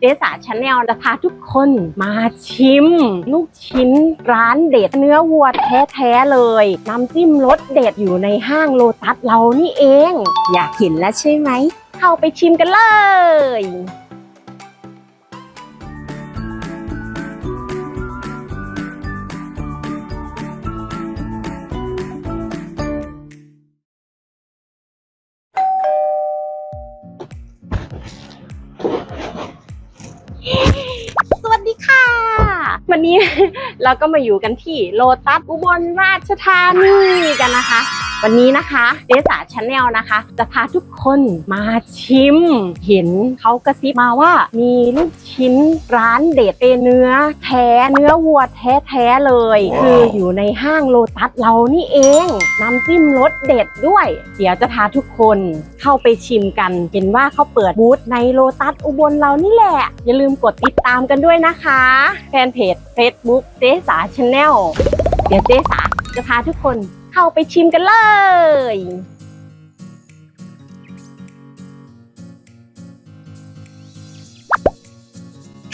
เจสาชาแนลจะพาทุกคนมาชิม ลูกชิ้นร้านเด็ดเนื้อวัวแท้ๆเลย น้ำจิ้มรสเด็ดอยู่ในห้างโลตัสเรานี่เอง อยากเห็นแล้วใช่ไหม เข้าไปชิมกันเลย วันนี้เราก็มาอยู่กันที่โลตัสอุบลราชธานีกันนะคะ วันนี้นะคะเจสาชาแนลนะคะ จะพาทุกคนมาชิม เห็นเขากระซิบมาว่า มีลูกชิ้นร้านเด็ดเป็นเนื้อแท้เนื้อวัวแท้ๆเลย คืออยู่ในห้างโลตัสเรานี่เองน้ำจิ้มรสเด็ดด้วย เดี๋ยวจะพาทุกคนเข้าไปชิมกัน เห็นว่าเขาเปิดบูธในโลตัสอุบลเรานี่แหละ อย่าลืมกดติดตามกันด้วยนะคะแฟนเพจ Facebook เจสาชาแนลเดี๋ยวเจสาจะพาทุกคน เข้าไปชิมกันเลย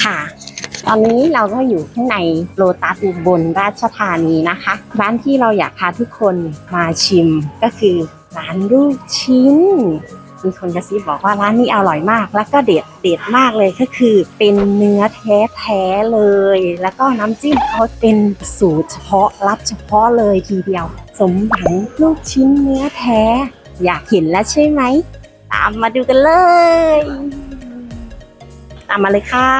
ค่ะ ตอนนี้เราก็อยู่ข้างในโลตัสอุบลราชธานีนะคะ ร้านที่เราอยากพาทุกคนมาชิมก็คือร้านลูกชิ้น มีคนกระซิบบอกว่าร้านนี้อร่อยมาก แล้วก็เด็ดเด็ดมากเลยก็คือเป็นเนื้อแท้แท้เลย แล้วก็น้ำจิ้มเขาเป็นสูตรเฉพาะรับเฉพาะเลยทีเดียว สมหวังลูกชิ้นเนื้อแท้ อยากเห็นแล้วใช่ไหม ตามมาดูกันเลย ตามมาเลยค่ะ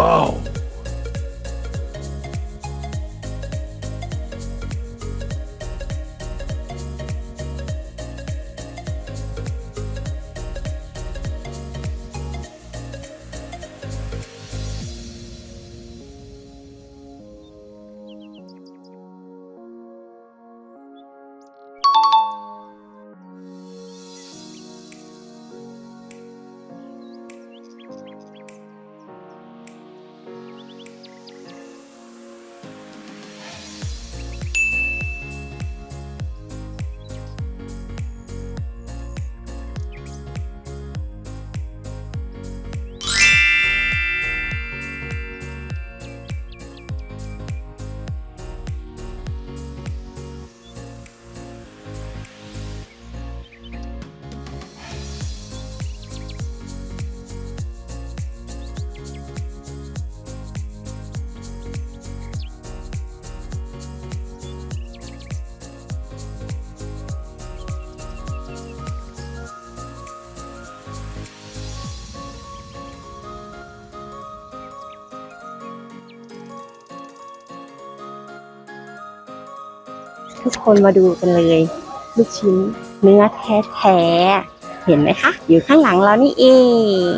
Wow. ทุกคนมาดูกันเลย ลูกชิ้นเนื้อแท้ๆ เห็นไหมคะ อยู่ข้างหลังเรานี่เอง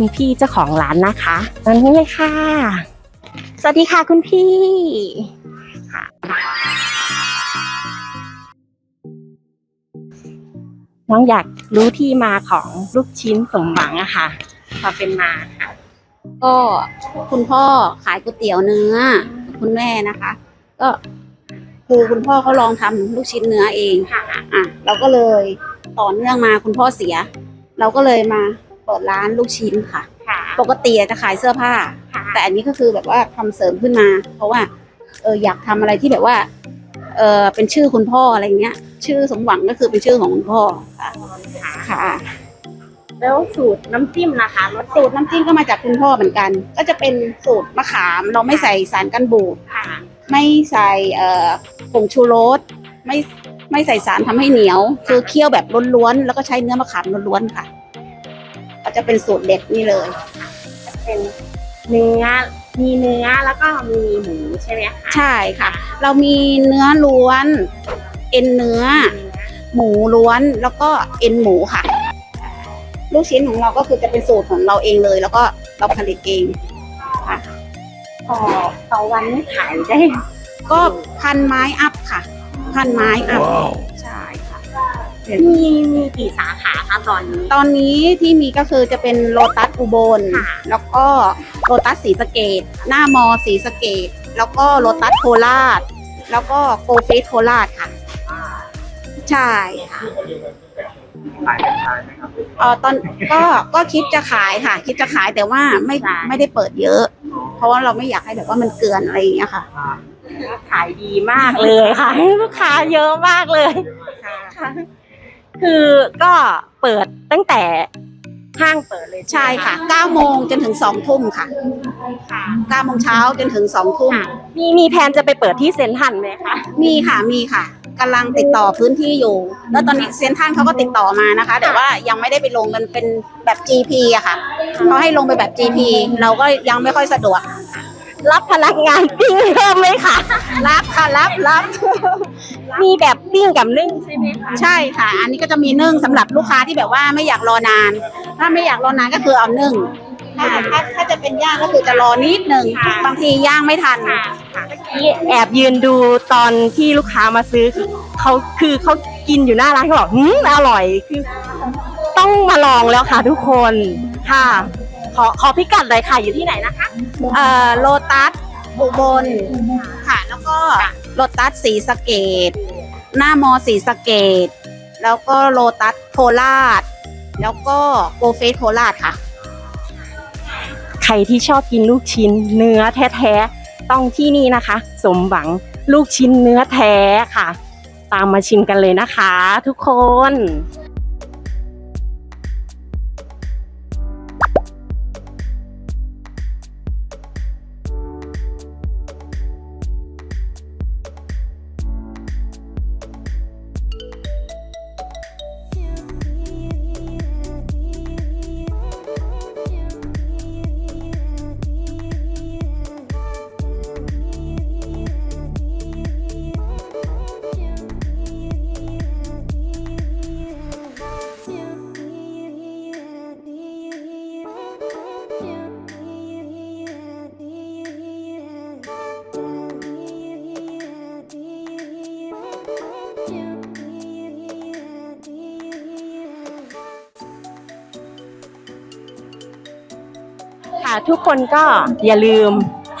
คุณพี่เจ้าของร้านนะคะตอนนี้เลยค่ะ สวัสดีค่ะคุณพี่น้องอยากรู้ที่มาของลูกชิ้นสมหวังอะค่ะความเป็นมาค่ะก็คุณพ่อขายก๋วยเตี๋ยวเนื้อคุณแม่นะคะ ก็คือคุณพ่อเขาลองทำลูกชิ้นเนื้อเองค่ะอะเราก็เลยต่อเนื่องมาคุณพ่อเสีย เราก็เลยมา เปิดร้านลูกชิ้นค่ะ ค่ะ ปกติจะขายเสื้อผ้า ค่ะ แต่อันนี้ก็คือแบบว่าทำเสริมขึ้นมา เพราะว่าเอออยากทำอะไรที่แบบว่าเออเป็นชื่อคุณพ่ออะไรเงี้ย ชื่อสมหวังก็คือเป็นชื่อของคุณพ่อค่ะค่ะแล้วสูตรน้ำจิ้มนะคะรสสูตรน้ำจิ้มก็มาจากคุณพ่อเหมือนกัน ก็จะเป็นสูตรมะขามเราไม่ใส่สารกันบูด ค่ะ ไม่ใส่เอ่อผงชูรสไม่ไม่ใส่สารทำให้เหนียว คือเคี่ยวแบบล้วนๆแล้วก็ใช้เนื้อมะขามล้วนๆค่ะ ก็จะเป็นสูตรเด็ดนี่เลยเป็นเนื้อมีเนื้อแล้วก็มีหมูใช่ไหมคะใช่ค่ะ เรามีเนื้อล้วน เอ็นเนื้อ หมูล้วนแล้วก็เอ็นหมูค่ะ ลูกชิ้นของเราก็คือจะเป็นสูตรของเราเองเลย แล้วก็เราผลิตเองต่อต่อวันนี่ขายได้ ก็พันไม้อัพค่ะ พันไม้อัพ Wow. ใช่ค่ะมีมีกี่สาขา คะตอนนี้ ตอนนี้ที่มีก็คือจะเป็นโลตัสอุบล ค่ะ แล้วก็โลตัสสีสะเกดหน้ามอสีสะเกดแล้วก็โลตัสโคราช แล้วก็โกฟีโคราชค่ะ ใช่ค่ะเออตอนก็ก็คิดจะขายค่ะ คิดจะขายแต่ว่าไม่ไม่ได้เปิดเยอะ เพราะว่าเราไม่อยากให้แบบว่ามันเกลือนอะไรอย่างเงี้ยค่ะ ขายดีมากเลยค่ะ ลูกค้าเยอะมากเลย ค่ะ คือก็เปิดตั้งแต่ห้างเปิดเลยใช่ไหมค่ะ9โมงจนถึง2ทุ่มค่ะค่ะ9โมงเช้าจนถึง2ทุ่มมีมีแผนจะไปเปิดที่เซ็นทรัลไหมคะมีค่ะมีค่ะกำลังติดต่อพื้นที่อยู่ แล้วตอนนี้เซนทรันเขาก็ติดต่อมานะคะ แต่ว่ายังไม่ได้ไปลงกันเป็นแบบ GP อะค่ะเขาให้ลงไปแบบ GP เราก็ยังไม่ค่อยสะดวก รับพนักงานปิ้งเพิ่มไหมคะรับค่ะรับรับ มีแบบปิ้งกับนึ่งใช่ไหมคะใช่ค่ะ อันนี้ก็จะมีนึ่งสำหรับลูกค้าที่แบบว่าไม่อยากรอนาน ถ้าไม่อยากรอนานก็คือเอานึ่งถ้าถ้าถ้าจะเป็นย่างก็คือจะรอนิดนึงบางทีย่างไม่ทันที่แอบยืนดูตอนที่ลูกค้ามาซื้อคือเขาคือเขากินอยู่หน้าร้านเขาบอกหืมอร่อยคือ ต้องมาลองแล้วค่ะทุกคนค่ะ ขอขอพิกัดเลยค่ะอยู่ที่ไหนนะคะ เอ่อโลตัส อุบลค่ะ แล้วก็โลตัสสีสะเกดหน้ามอสีสะเกดแล้วก็โลตัสโคราช แล้วก็โกเฟสโคราชค่ะ ใครที่ชอบกินลูกชิ้นเนื้อแท้ๆ ต้องที่นี่นะคะ สมหวังลูกชิ้นเนื้อแท้ค่ะ ตามมาชิมกันเลยนะคะ ทุกคน ค่ะ ทุกคนก็อย่าลืม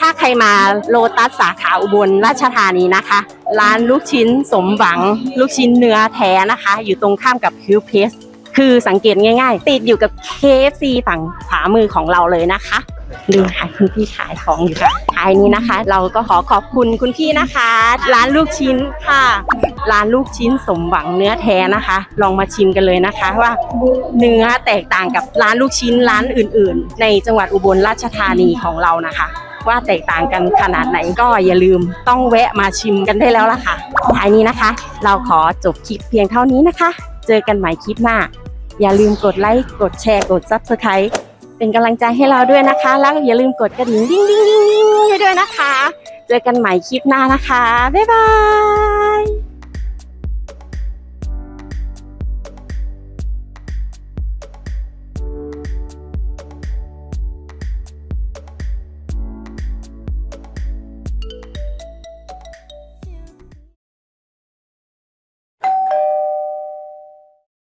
ถ้าใครมาโลตัสสาขาอุบลราชธานีนะคะ ร้านลูกชิ้นสมหวัง ลูกชิ้นเนื้อแท้นะคะ อยู่ตรงข้ามกับคิวเพสคือสังเกตง่ายๆ ติดอยู่กับ KFC ฝั่งขวามือของเราเลยนะคะ ดูค่ะคุณพี่ขายของอยู่ค่ะท้ายนี้นะคะ เราก็ขอขอบคุณคุณพี่นะคะ ร้านลูกชิ้นค่ะ ร้านลูกชิ้นสมหวังเนื้อแท้นะคะ ลองมาชิมกันเลยนะคะ ว่าเนื้อแตกต่างกับร้านลูกชิ้นร้านอื่น ๆ ในจังหวัดอุบลราชธานีของเรานะคะ ว่าแตกต่างกันขนาดไหนก็อย่าลืมต้องแวะมาชิมกันได้แล้วล่ะค่ะท้ายนี้นะคะ เราขอจบคลิปเพียงเท่านี้นะคะ เจอกันใหม่คลิปหน้าอย่าลืมกดไลค์ กดแชร์ กด Subscribe เป็นกำลังใจให้เราด้วยนะคะ แล้วอย่าลืมกดกระดิ่งดิ้งดิ้งดิ้งดิ้งให้ด้วยนะคะ เจอกันใหม่คลิปหน้านะคะ บ๊ายบาย